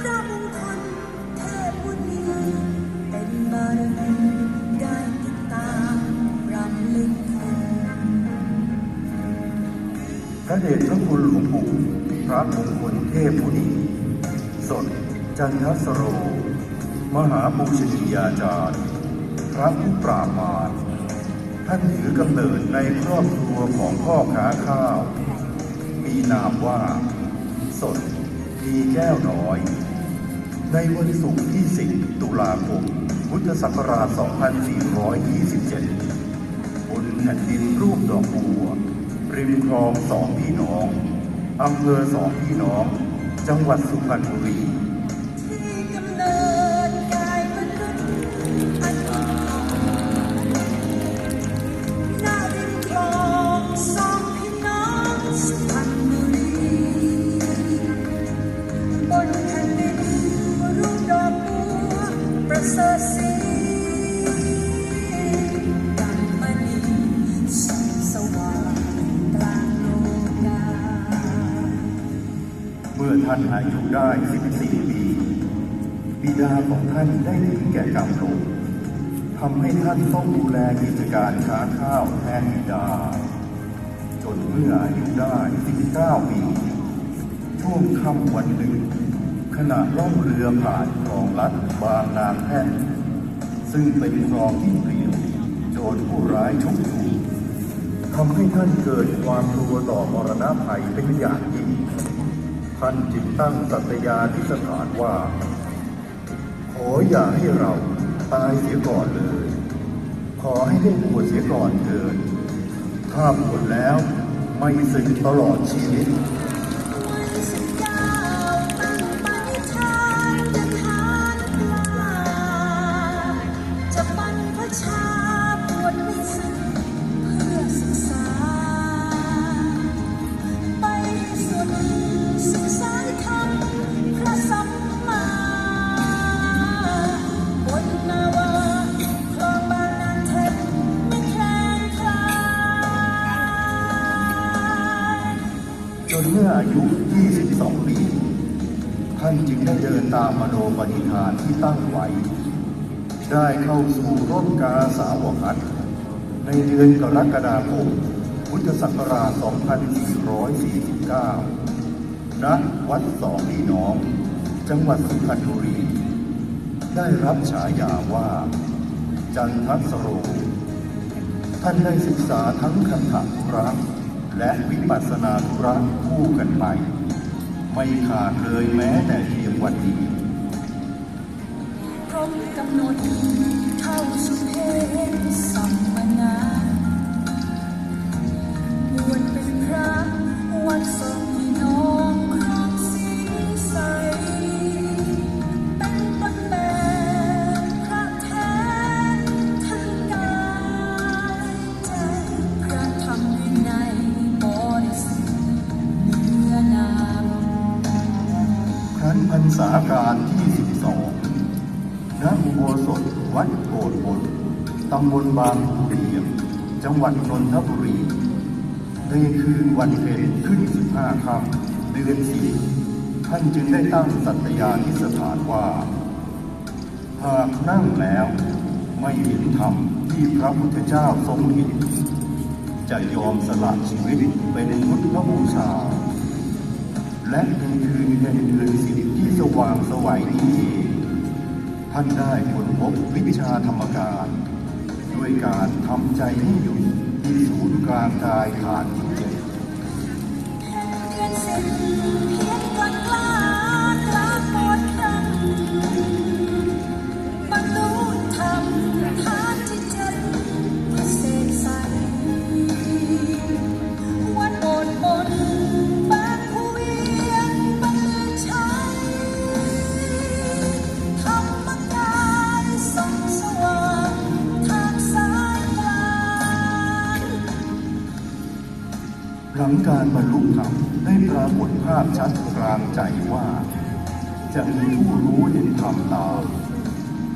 พระมงคลเทพบุตรีเป็นบารมีได้ติดตามรำลึกถึงพระเดชพระคุณหลวงปู่พระมงคลเทพมุนีสดจันทสโร มหาปูชนียาจารย์ พระผู้ปราบมาร ท่านถือกำเนิดในครอบครัวของพ่อค้าข้าว มีนามว่า สดมีแก้วน้อย ในวันศุกร์ที่ 10 ตุลาคม พุทธศักราช 2427 บนแผ่นดินรูปดอกบัว ริมคลองสองพี่น้อง อำเภอสองพี่น้อง จังหวัดสุพรรณบุรี อท่ได้ 14 ปี บิดาของท่านได้ถึงแก่กรรมลงทำให้ท่านต้องดูแลกิจการค้าข้าวแทนบิดา จนเมื่ออายุได้ 19 ปี ช่วงค่ำวันหนึ่ง ขณะล่องเรือผ่านคลองลัดบางนางแท่นซึ่งเป็นคลองที่เปลี่ยวโจรผู้ร้ายชุกชุมทำให้ท่านเกิดความกลัวต่อมรณะภัยเป็นอย่างยิ่ง ท่านจึงตั้งสัตยาธิษฐานว่า ขออย่าให้เราตายเสียก่อนเลย ขอให้ได้บวชเสียก่อนเถิดถ้าบวชแล้วไม่สึกตลอดชีวิต มื่ออายุ 22 ปี ท่านจึงได้เดินตามมโนปณิธานที่ตั้งไว้ ได้เข้าสู่ร่มกาสาวพัฒน์ในเดือนกรกฎาคม พุทธศักราช 2449 ณ วัดสองพี่น้อง จังหวัดสุพรรณบุรี ได้รับฉายาว่า จันทสโร ท่านได้ศึกษาทั้งคันธธุระ และวิปัสสนาธุระคู่กันไป ไม่ขาดเลยแม้แต่เพียงวันเดียวพรหมกำหนดเข้าสุเทสัมมนา พรรษาการที่12ณอุโบสถวัดโกดบนตำบลบางขุเรียมจังหวัดนนทบุรี ในคืนวันเพ็ญขึ้น15ค่ำเดือนสี่ท่านจึงได้ตั้งสัตยาธิสถานว่า หากนั่งแล้วไม่เห็นธรรมที่พระพุทธเจ้าทรงเห็นจะยอมสละชีวิตเป็นพุทธบูชา และในคืนเพ็ญเดือนสิบ ควางสวัยนี้ท่านได้ค้นพบวิชาธรรมการด้วยการทำใจให้หยุดที่ศูนย์กลางกายฐานที่เจ็ด ลังการบรรลุธรรมได้ปรากฏภาพชัดกลางใจว่า จะมีผู้รู้เห็นธรรมตาม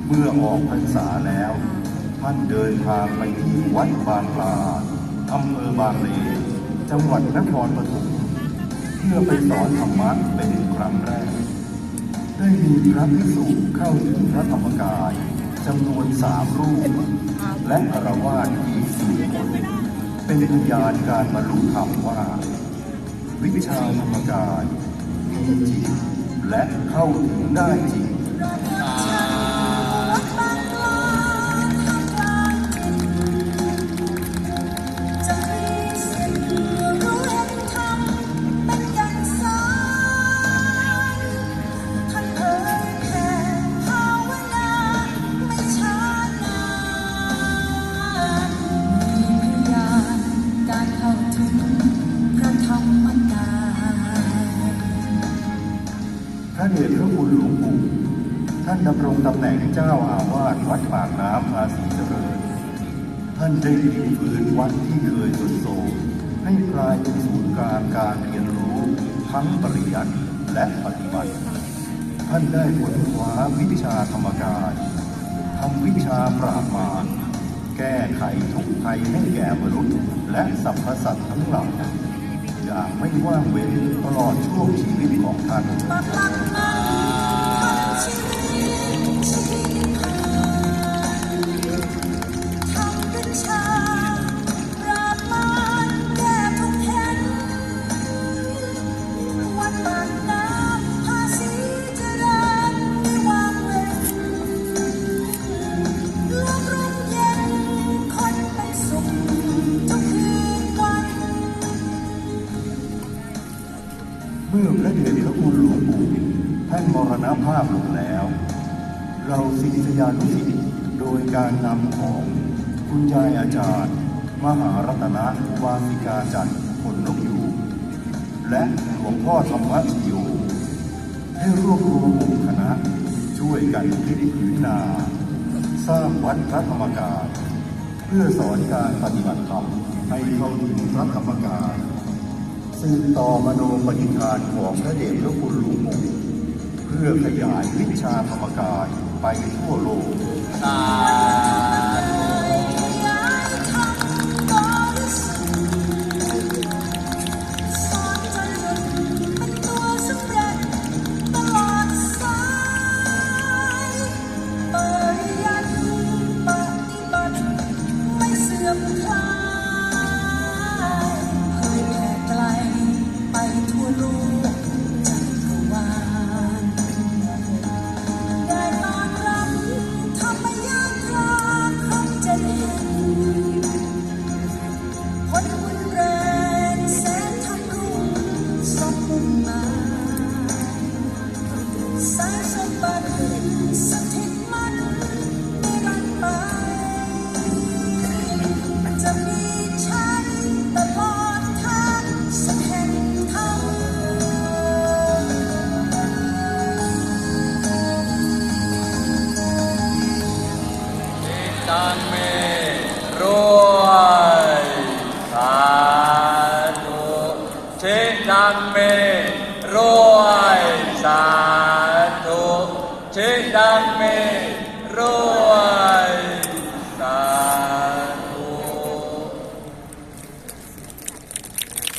เมื่อออกพรรษาแล้ว ท่านเดินทางไปที่วัดบางปลาอำเภอบางเลนจังหวัดนครปฐมเพื่อไปสอนธรรมะเป็นครั้งแรก ได้มีพระภิกษุเข้าถึงพระธรรมกายจำนวนสามรูป และอารวาสอีกสี่คน เป็นพยานการบรรลุธรรมว่า วิชาธรรมกายมีจริงและเข้าถึงได้จริง ระเดชพระคุณหลวงปู่ท่านดำรงตำแหน่งเจ้าอาวาสวัดปากน้ำภาษีเจริญ ท่านได้พลิกฟื้นวัดที่เคยสุดโทรมให้กลายเป็นศูนย์กลางการเรียนรู้ทั้งปริยัติและปฏิบัติ ท่านได้ค้นคว้าวิชาธรรมกายทำวิชาปราบมารแก้ไขทุกข์ภัยให้แก่มนุษย์ และสรรพสัตว์ทั้งหลาย อย่างไม่ว่างเว้นตลอดช่วงชีวิตของท่าน ณภาพลงแล้ว เราศิษยานุศิษย์โดยการนำของคุณยายอาจารย์ มหารัตนะวาสิกาจันทร์ผลนกยูงและหลวงพ่อธรรมชโยให้รวบรวมหมู่คณะ ช่วยกันพลิกผืนนา สร้างวัดพระธรรมกายเพื่อสอนการปฏิบัติธรรมให้เข้าถึงพระธรรมกายสืบต่อมโนปณิธานของพระเดชพระคุณหลวงปู่ เพื่อขยายวิชาธรรมกายไปทั่วโลก Amém.